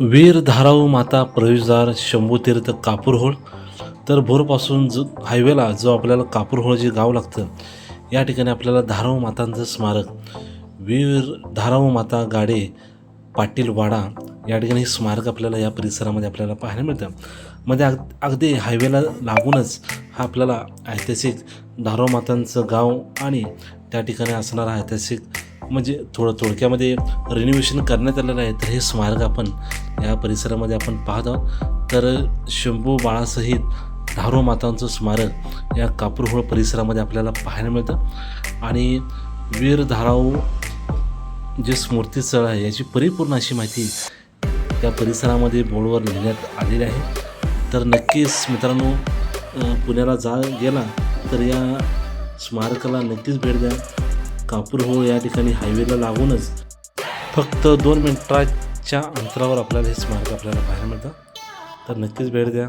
वीर धाराऊ माता प्रवेशद्वार शंभूतीर्थ कापूरहोळ तर भोरपासून जो हायवेला जो आपल्याला कापूरहोळ जे गाव लागतं या ठिकाणी आपल्याला धाराऊ मातांचं स्मारक वीर धाराऊ माता गाडे पाटील वाडा या ठिकाणी हे स्मारक आपल्याला या परिसरामध्ये आपल्याला पाहायला मिळतं. मध्ये अग अगदी हायवेला लागूनच हा आपल्याला ऐतिहासिक धाराऊ मातांचं गाव आणि त्या ठिकाणी असणारा ऐतिहासिक म्हणजे थोडं थोडक्यामध्ये रिनोव्हेशन करण्यात आलेलं आहे तर हे स्मारक आपण या परिसरामध्ये आपण पाहत आहोत. तर शंभू बाळासहित धारो मातांचं स्मारक या कापूरहोळ परिसरामध्ये आपल्याला पाहायला मिळतं. आणि वीर धाराऊ जे स्मृतीस्थळ आहे याची परिपूर्ण अशी माहिती त्या परिसरामध्ये बोर्डवर लिहिण्यात आलेली आहे. तर नक्कीच मित्रांनो पुण्याला जा गेला तर या स्मारकाला नक्कीच भेट द्या. कापूरहोळ या ठिकाणी हायवेला लागूनच फक्त दोन मिनटाच्या अंतरावर आपल्याला हे स्मारक आपल्याला पाहायला मिळतं तर नक्कीच भेट द्या.